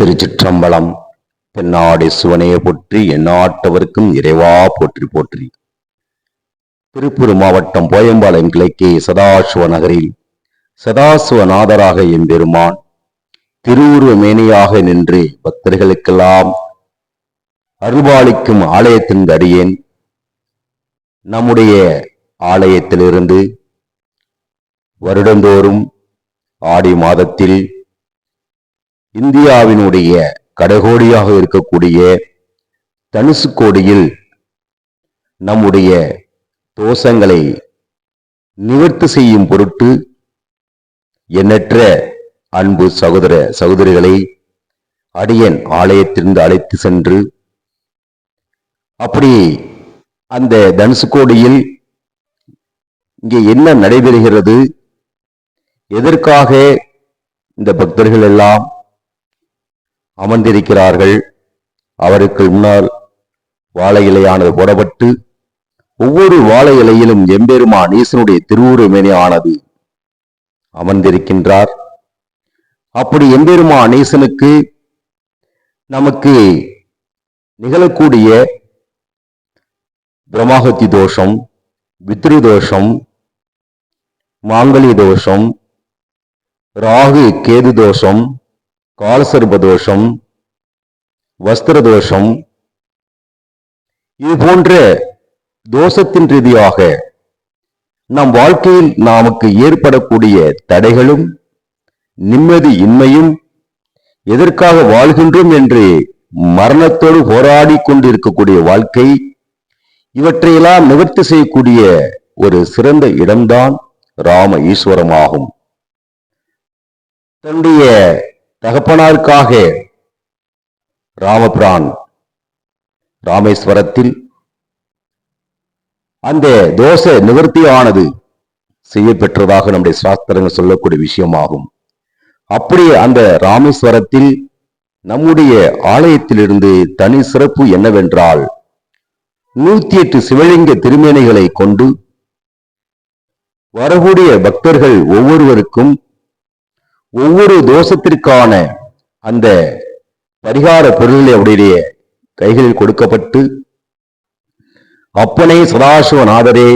திருச்சிற்றம்பலம் தென்னாடி சிவனையை போற்றி எண்ணாட்டவருக்கும் இறைவா போற்றி போற்றி. திருப்பூர் மாவட்டம் போயம்பாளையம் கிழக்கே சதாசிவ நகரில் சதாசிவநாதராக எம்பெருமான் திருவுருவ மேனியாக நின்று பக்தர்களுக்கெல்லாம் அருள்பாலிக்கும் ஆலயத்தின் அடியேன். நம்முடைய ஆலயத்திலிருந்து வருடந்தோறும் ஆடி மாதத்தில் இந்தியாவினுடைய கடகோடியாக இருக்கக்கூடிய தனுசுக்கோடியில் நம்முடைய தோஷங்களை நிவர்த்தி செய்யும் பொருட்டு எண்ணற்ற அன்பு சகோதர சகோதரிகளை அடியன் ஆலயத்திலிருந்து அழைத்து சென்று அப்படி அந்த தனுசுக்கோடியில் இங்கே என்ன நடைபெறுகிறது? எதற்காக இந்த பக்தர்கள் எல்லாம் அமர்ந்திருக்கிறார்கள். அவருக்கு முன்னால் வாழை இலையானது போடப்பட்டு ஒவ்வொரு வாழை இலையிலும் எம்பெருமான் ஈசனுடைய திருவுருவமேனி ஆனது அமர்ந்திருக்கின்றார். அப்படி எம்பெருமான் ஈசனுக்கு நமக்கு நிகழக்கூடிய பிரமாகத்தி தோஷம் வித்ரு தோஷம் மாங்கலி தோஷம் ராகு கேது தோஷம் காலசர்ப தோஷம் வஸ்திர தோஷம் இது போன்ற தோஷத்தின் ரீதியாக நம் வாழ்க்கையில் நமக்கு ஏற்படக்கூடிய தடைகளும் நிம்மதி இன்மையும் எதற்காக வாழ்கின்றோம் என்று மரணத்தோடு போராடி கொண்டிருக்கக்கூடிய வாழ்க்கை இவற்றையெல்லாம் நிவர்த்தி செய்யக்கூடிய ஒரு சிறந்த இடம்தான் ராம ஈஸ்வரமாகும். தன்னுடைய தகப்பனாருக்காக ராமபிரான் ராமேஸ்வரத்தில் அந்த தோஷ நிவர்த்தியானது செய்யப்பெற்றதாக நம்முடைய சாஸ்திரங்கள் சொல்லக்கூடிய விஷயமாகும். அப்படி அந்த ராமேஸ்வரத்தில் நம்முடைய ஆலயத்திலிருந்து தனி சிறப்பு என்னவென்றால் நூத்தி எட்டு சிவலிங்க திருமேனைகளை கொண்டு வரக்கூடிய பக்தர்கள் ஒவ்வொருவருக்கும் ஒவ்வொரு தோஷத்திற்கான அந்த பரிகார பொருள் அவருடைய கைகளில் கொடுக்கப்பட்டு அப்பனே சதாசிவநாதரே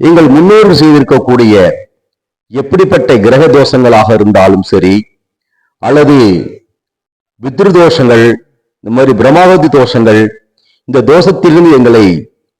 எங்கள் முன்னோர்கள் செய்திருக்கக்கூடிய எப்படிப்பட்ட கிரக தோஷங்களாக இருந்தாலும் சரி அல்லது பித்ரு தோஷங்கள் இந்த மாதிரி பிரமாவதி தோஷங்கள் இந்த தோஷத்திலிருந்து எங்களை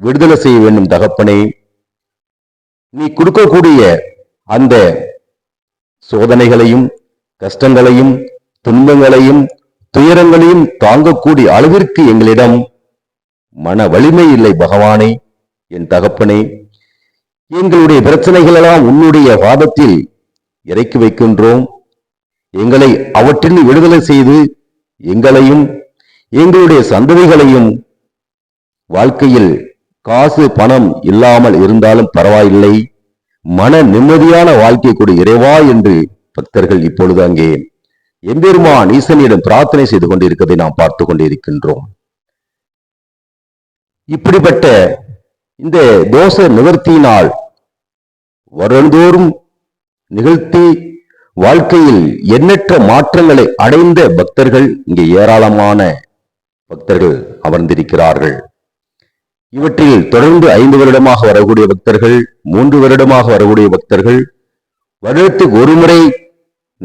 விடுதலை செய்ய வேண்டும் தகப்பனே. நீ கொடுக்கக்கூடிய அந்த சோதனைகளையும் கஷ்டங்களையும் துன்பங்களையும் துயரங்களையும் தாங்கக்கூடிய அளவிற்கு எங்களிடம் மன வலிமை இல்லை பகவானே என் தகப்பனே. எங்களுடைய பிரச்சனைகள் எல்லாம் உன்னுடைய வாதத்தில் இறக்கி வைக்கின்றோம். எங்களை அவற்றில் விடுதலை செய்து எங்களையும் எங்களுடைய சந்ததிகளையும் வாழ்க்கையில் காசு பணம் இல்லாமல் இருந்தாலும் பரவாயில்லை. மன நிம்மதியான வாழ்க்கை கொடு இறைவா என்று பக்தர்கள் இப்பொழுது அங்கே எம்பெருமான் ஈசனிடம் பிரார்த்தனை செய்து கொண்டிருப்பதை நாம் பார்த்து கொண்டிருக்கின்றோம் இப்படிப்பட்ட இந்த தோஷ நிவர்த்தியினால் வருடந்தோறும் நிகழ்த்தி வாழ்க்கையில் எண்ணற்ற மாற்றங்களை அடைந்த பக்தர்கள் இங்கே ஏராளமான பக்தர்கள் அமர்ந்திருக்கிறார்கள். இவற்றில் தொடர்ந்து ஐந்து வருடமாக வரக்கூடிய பக்தர்கள் மூன்று வருடமாக வரக்கூடிய பக்தர்கள் வருடத்துக்கு ஒரு முறை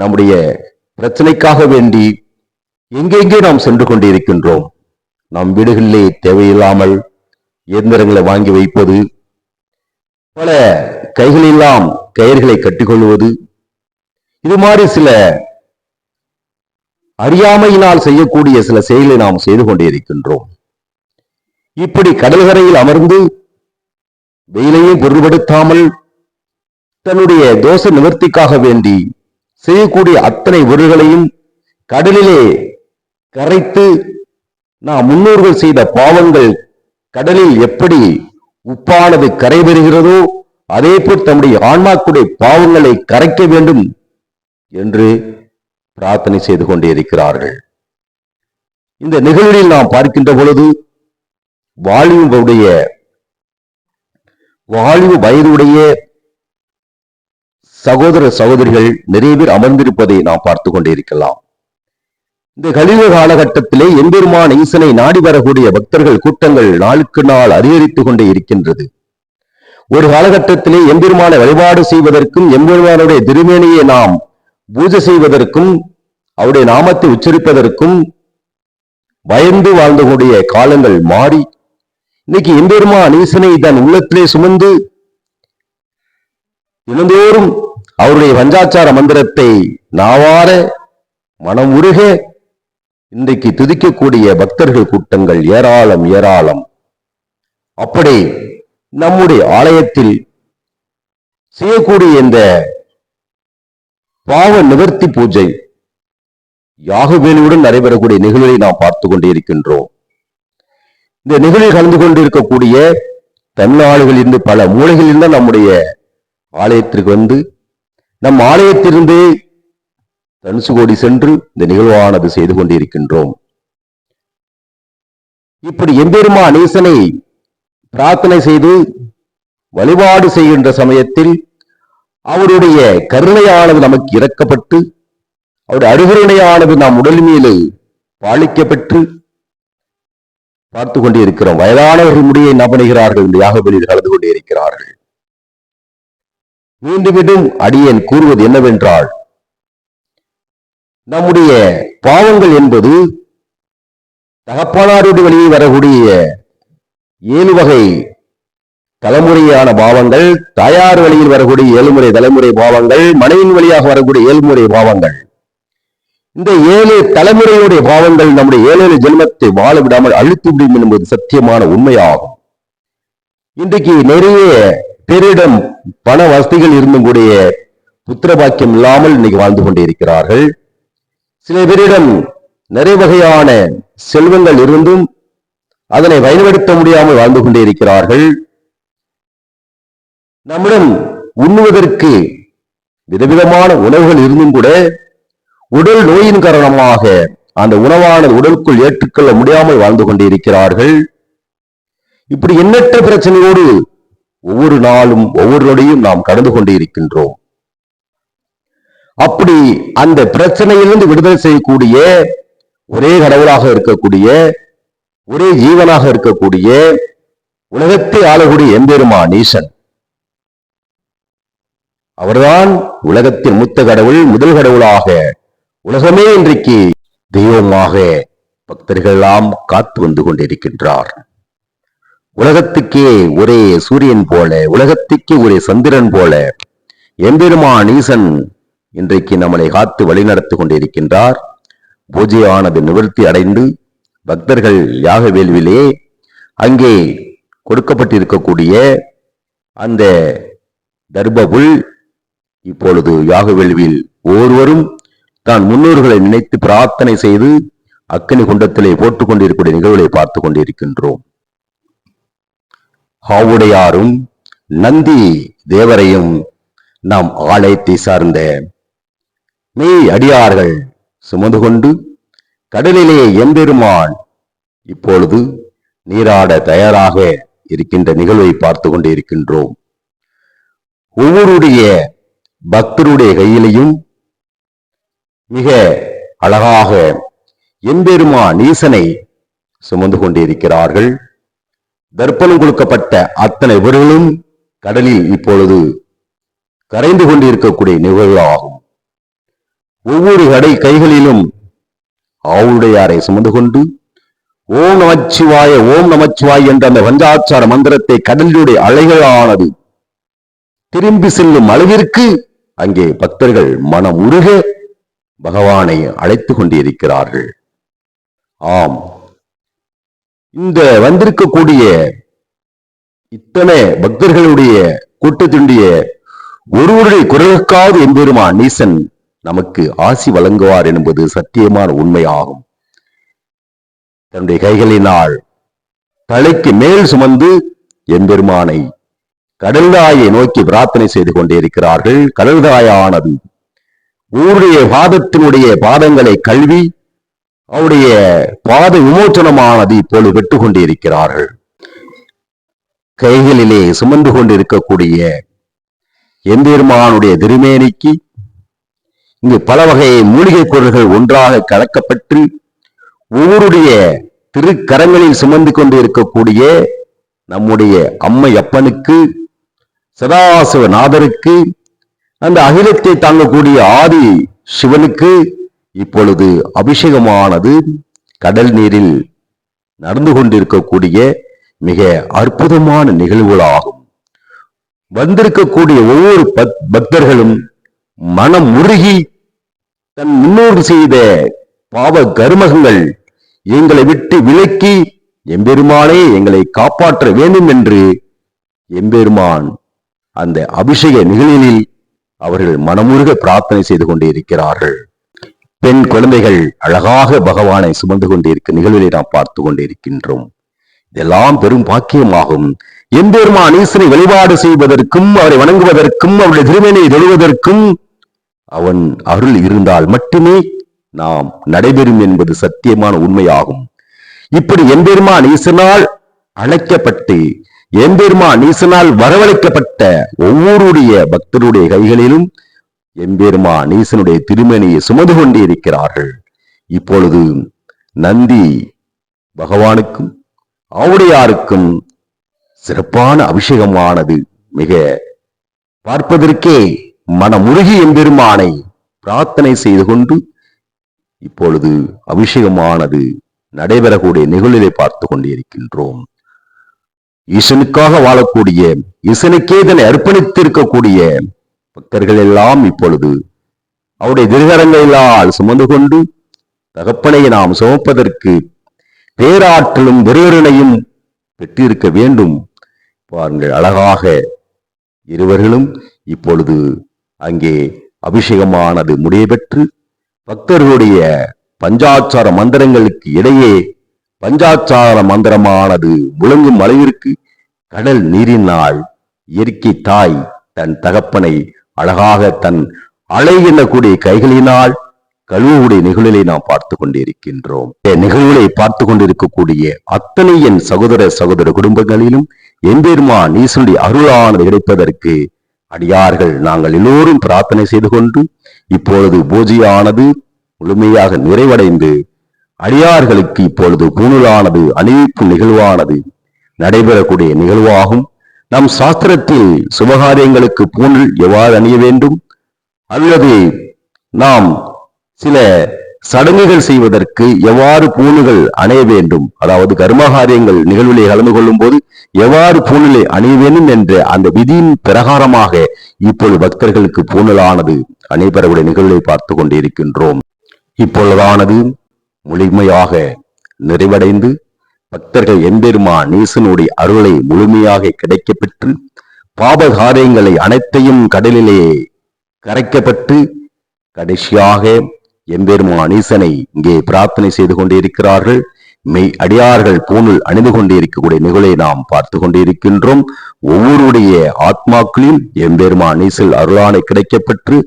நம்முடைய பிரச்சனைக்காக வேண்டி எங்கெங்கே நாம் சென்று கொண்டிருக்கின்றோம். நம் வீடுகளிலே தேவையில்லாமல் இயந்திரங்களை வாங்கி வைப்பது பல கைகளெல்லாம் கயிர்களை கட்டிக்கொள்வது இது மாதிரி சில அறியாமையினால் செய்யக்கூடிய சில செயலை நாம் செய்து கொண்டிருக்கின்றோம். இப்படி கடல்கரையில் அமர்ந்து வெயிலையும் பொருள்படுத்தாமல் தன்னுடைய தோஷ நிவர்த்திக்காக வேண்டி செய்யக்கூடிய அத்தனை உருள்களையும் கடலிலே கரைத்து நாம் முன்னோர்கள் செய்த பாவங்கள் கடலில் எப்படி உப்பானது கரை பெறுகிறதோ அதே போல் தம்முடைய ஆன்மாக்குடைய பாவங்களை கரைக்க வேண்டும் என்று பிரார்த்தனை செய்து கொண்டே இருக்கிறார்கள். இந்த நிகழ்வில் நாம் பார்க்கின்ற பொழுது வாலிபுடைய வாழ்வு வயதுடைய சகோதர சகோதரிகள் நிறைய பேர் அமர்ந்திருப்பதை நாம் பார்த்து கொண்டிருக்கலாம் இந்த கலியுக காலகட்டத்திலே எம்பெருமான் ஈசனை நாடி வரக்கூடிய பக்தர்கள் கூட்டங்கள் நாளுக்கு நாள் அதிகரித்துக் கொண்டே இருக்கின்றது. ஒரு காலகட்டத்திலே எம்பெருமான வழிபாடு செய்வதற்கும் எம்பெருமானுடைய திருமேனியை நாம் பூஜை செய்வதற்கும் அவருடைய நாமத்தை உச்சரிப்பதற்கும் பயந்து வாழ்ந்தக்கூடிய காலங்கள் மாறி இன்னைக்கு எம்பெருமான் ஈசனை தன் உள்ளத்திலே சுமந்து தினந்தோறும் அவருடைய பஞ்சாச்சார மந்திரத்தை நாவார மனம் உருக இன்றைக்கு துதிக்கக்கூடிய பக்தர்கள் கூட்டங்கள் ஏராளம் ஏராளம். அப்படி நம்முடைய ஆலயத்தில் செய்யக்கூடிய இந்த பாவ நிவர்த்தி பூஜை யாகுவேலியுடன் நடைபெறக்கூடிய நிகழ்வை நாம் பார்த்து கொண்டிருக்கின்றோம். இந்த நிகழ்வில் கலந்து கொண்டிருக்கக்கூடிய தமிழ்நாடுகளில் இருந்து பல மூலைகளில் இருந்து நம்முடைய ஆலயத்திற்கு வந்து நம் ஆலயத்திலிருந்து தனுசுகோடி சென்று இந்த நிகழ்வானது செய்து கொண்டிருக்கின்றோம். இப்படி எம்பெருமா ஈசனை பிரார்த்தனை செய்து வழிபாடு செய்கின்ற சமயத்தில் அவருடைய கருணையானது நமக்கு இறக்கப்பட்டு அவருடைய அருகருணையானது நாம் உடல் மீது பாலிக்கப்பட்டு பார்த்து கொண்டிருக்கிறோம். வயதானவர்கள் முடியை நபணுகிறார்கள் இந்த யாகபலியில் கலந்து கொண்டே இருக்கிறார்கள் மீண்டும் மீண்டும் அடியேன் கூறுவது என்னவென்றால் நம்முடைய பாவங்கள் என்பது தகப்பனாருடைய வழியை வரக்கூடிய ஏழு வகை தலைமுறையான பாவங்கள் தாயார் வழியில் வரக்கூடிய ஏழுமுறை தலைமுறை பாவங்கள் மனைவின் வழியாக வரக்கூடிய ஏழுமுறை பாவங்கள். இந்த ஏழு தலைமுறையுடைய பாவங்கள் நம்முடைய ஏழு ஜென்மத்தை வாழ விடாமல் அழுத்தி விடும் என்பது சத்தியமான உண்மையாகும். இன்றைக்கு நிறைய பேரிடம் பண வசதிகள் இருந்தும் கூடிய புத்திர பாக்கியம் இல்லாமல் இன்னைக்கு வாழ்ந்து கொண்டிருக்கிறார்கள் சில பேரிடம் நிறைய வகையான செல்வங்கள் இருந்தும் அதனை பயன்படுத்த முடியாமல் வாழ்ந்து கொண்டிருக்கிறார்கள் நம்மிடம் உண்ணுவதற்கு விதவிதமான உணவுகள் இருந்தும் கூட உடல் நோயின் காரணமாக அந்த உணவானது உடலுக்குள் ஏற்றுக்கொள்ள முடியாமல் வாழ்ந்து கொண்டிருக்கிறார்கள். இப்படி எண்ணற்ற பிரச்சனையோடு ஒவ்வொரு நாளும் ஒவ்வொரு நொடியும் நாம் கடந்து கொண்டு இருக்கின்றோம் அப்படி அந்த பிரச்சனையிலிருந்து விடுதலை செய்யக்கூடிய ஒரே கடவுளாக இருக்கக்கூடிய ஒரே ஜீவனாக இருக்கக்கூடிய உலகத்தை ஆளக்கூடிய எம்பெருமா நீசன் அவர்தான் உலகத்தின் முத்த கடவுள் முதல் கடவுளாக உலகமே இன்றைக்கு தெய்வமாக பக்தர்களெல்லாம் காத்து வந்து கொண்டிருக்கின்றார். உலகத்துக்கே ஒரே சூரியன் போல உலகத்துக்கே ஒரே சந்திரன் போல எம்பெருமான் ஈசன் இன்றைக்கு நம்மளை காத்து வழிநடத்தி கொண்டிருக்கின்றார். பூஜையானது நிவர்த்தி அடைந்து பக்தர்கள் யாக வேள்விலே அங்கே கொடுக்கப்பட்டிருக்கக்கூடிய அந்த தர்பபுல் இப்பொழுது யாக வேள்வியில் ஒவ்வொருவரும் தான் முன்னோர்களை நினைத்து பிரார்த்தனை செய்து அக்கினி குண்டத்திலே போட்டுக் கொண்டிருக்கக்கூடிய நிகழ்வுகளை பார்த்து கொண்டிருக்கின்றோம் ஆவுடையாரும் நந்தி தேவரையும் நாம் ஆலயத்தை சார்ந்த மெய் அடியார்கள் சுமந்து கொண்டு கடலிலே எம்பெருமான் இப்பொழுது நீராட தயாராக இருக்கின்ற நிகழ்வை பார்த்து கொண்டு இருக்கின்றோம் ஒவ்வொருடைய பக்தருடைய கையிலையும் மிக அழகாக எம்பெருமா நீசனை சுமந்து கொண்டிருக்கிறார்கள். தர்ப்பணம் கொடுக்கப்பட்ட அத்தனை இவர்களும் கடலில் இப்பொழுது கரைந்து கொண்டிருக்கக்கூடிய நிகழ்வாகும் ஒவ்வொரு கடை கைகளிலும் ஆவுடையாரை சுமந்து கொண்டு ஓம் நமச்சிவாய ஓம் நமச்சிவாய் என்ற அந்த பஞ்சாச்சார மந்திரத்தை கடலினுடைய அலைகளானது திரும்பி செல்லும் அளவிற்கு அங்கே பக்தர்கள் மனம் உருக பகவானை அழைத்து கொண்டிருக்கிறார்கள். ஆம். இந்த வந்திருக்கக்கூடிய இத்தனை பக்தர்களுடைய கூட்டத்தினுடைய ஒருவருடைய குரலுக்காவது எம்பெருமான் நீசன் நமக்கு ஆசி வழங்குவார் என்பது சத்தியமான உண்மையாகும். தன்னுடைய கைகளினால் தலைக்கு மேல் சுமந்து எம்பெருமானை கடல்தாயை நோக்கி பிரார்த்தனை செய்து கொண்டிருக்கிறார்கள். கடல்தாயானது ஊருடைய பாதத்தினுடைய பாதங்களை கழுவி அவருடைய பாத விமோச்சனமானது இப்போது விட்டு கொண்டிருக்கிறார்கள் கைகளிலே சுமந்து கொண்டிருக்கக்கூடிய எம்பெருமானுடைய திருமேனிக்கு இங்கு பல வகை மூலிகை பொருள்கள் ஒன்றாக கலக்கப்பட்டு ஊருடைய திருக்கரங்களில் சுமந்து கொண்டு இருக்கக்கூடிய நம்முடைய அம்மையப்பனுக்கு சதாசிவநாதருக்கு அந்த அகிலத்தை தாங்கக்கூடிய ஆதி சிவனுக்கு இப்பொழுது அபிஷேகமானது கடல் நீரில் நடந்து கொண்டிருக்கக்கூடிய மிக அற்புதமான நிகழ்வுகளாகும். வந்திருக்கக்கூடிய ஒவ்வொரு பக்தர்களும் மனம் உருகி தன் முன்னோர் செய்த பாவ கருமகங்கள் எங்களை விட்டு விலக்கி எம்பெருமானே எங்களை காப்பாற்ற வேண்டும் என்று எம்பெருமான் அந்த அபிஷேக நிகழ்வில் அவர்கள் மனமுருக பிரார்த்தனை செய்து கொண்டே இருக்கிறார்கள். பெண் குழந்தைகள் அழகாக பகவானை சுமந்து கொண்டிருக்க நிகழ்விலை நாம் பார்த்து கொண்டிருக்கின்றோம் இதெல்லாம் பெரும் பாக்கியமாகும். எம்பெருமான் ஈசனை வழிபாடு செய்வதற்கும் அவரை வணங்குவதற்கும் அவருடைய திருமணியை தொழுவதற்கும் அவன் அருள் இருந்தால் மட்டுமே நாம் நடைபெறும் என்பது சத்தியமான உண்மையாகும். இப்படி எம்பெருமான் ஈசனால் அழைக்கப்பட்டு எம்பெருமான் ஈசனால் வரவழைக்கப்பட்ட ஒவ்வொருடைய பக்தருடைய கைகளிலும் எம்பெருமான் ஈசனுடைய திருமணியை சுமந்து கொண்டே இருக்கிறார்கள். இப்பொழுது நந்தி பகவானுக்கும் ஆவுடையாருக்கும் சிறப்பான அபிஷேகமானது. மிக பார்ப்பதற்கே மனமுருகி எம்பெருமானை பிரார்த்தனை செய்து கொண்டு இப்பொழுது அபிஷேகமானது நடைபெறக்கூடிய நிகழ்வை பார்த்து கொண்டிருக்கின்றோம். ஈசனுக்காக வாழக்கூடிய ஈசனுக்கே இதனை அர்ப்பணித்திருக்கக்கூடிய பக்தர்கள் எல்லாம் இப்பொழுது அவருடைய திருகரங்களால் சுமந்து கொண்டு தகப்பனை நாம் சுமப்பதற்கு பேராற்றலும் வெறுவரனையும் பெற்றிருக்க வேண்டும். பாருங்கள் அழகாக இருவர்களும் இப்பொழுது அங்கே அபிஷேகமானது முடியபெற்று பக்தர்களுடைய பஞ்சாச்சார மந்திரங்களுக்கு இடையே பஞ்சாச்சார மந்திரமானது முழங்கும் அளவிற்கு கடல் நீரினால் இயற்கை தாய் தன் தகப்பனை அழகாக தன் அலை எண்ணக்கூடிய கைகளினால் கழுவுடைய நிகழ்விலை நாம் பார்த்து கொண்டிருக்கின்றோம். நிகழ்வுகளை பார்த்து கொண்டிருக்கக்கூடிய அத்தனை என் சகோதர சகோதர குடும்பங்களிலும் எம்பெருமான் ஈசனுடைய அருளானது கிடைப்பதற்கு அடியார்கள் நாங்கள் எல்லோரும் பிரார்த்தனை செய்து கொண்டு இப்பொழுது பூஜையானது முழுமையாக நிறைவடைந்து அடியார்களுக்கு இப்பொழுது பூணூலானது அணிவிப்பு நிகழ்வானது நடைபெறக்கூடிய நிகழ்வாகும். நம் சாஸ்திரத்தில் சுபகாரியங்களுக்கு பூணல் எவ்வாறு அணிய வேண்டும்? அல்லது நாம் சில சடங்குகள் செய்வதற்கு எவ்வாறு பூணுகள் அணைய வேண்டும்? அதாவது கர்மகாரியங்கள் நிகழ்விலே கலந்து கொள்ளும் போது எவ்வாறு பூணிலை அணிய வேண்டும் என்ற அந்த விதியின் பிரகாரமாக இப்பொழுது பக்தர்களுக்கு பூணலானது அணிபெறக்கூடிய நிகழ்வை பார்த்து கொண்டிருக்கின்றோம். இப்பொழுதானது முழுமையாக நிறைவடைந்து பக்தர்கள் எம்பெருமான் நீசனுடைய அருளை முழுமையாக கிடைக்கப்பெற்று பாபகாரியங்களை அனைத்தையும் கடலிலே கரைக்கப்பட்டு கடைசியாக எம்பெருமான் ஈசனை இங்கே பிரார்த்தனை செய்து கொண்டிருக்கிறார்கள். மெய் அடியார்கள் பூணில் அணிந்து கொண்டிருக்கக்கூடிய நிகழை நாம் பார்த்து கொண்டிருக்கின்றோம். ஒவ்வொருடைய ஆத்மாக்களில் எம்பெருமான் நீசில் அருளானை கிடைக்கப்பெற்று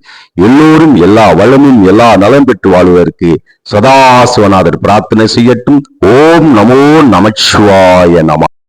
எல்லோரும் எல்லா வளமும் எல்லா நலம் பெற்று வாழ்வதற்கு சதாசிவநாதர் பிரார்த்தனை செய்யட்டும். ஓம் நமோ நமச்சிவாய நம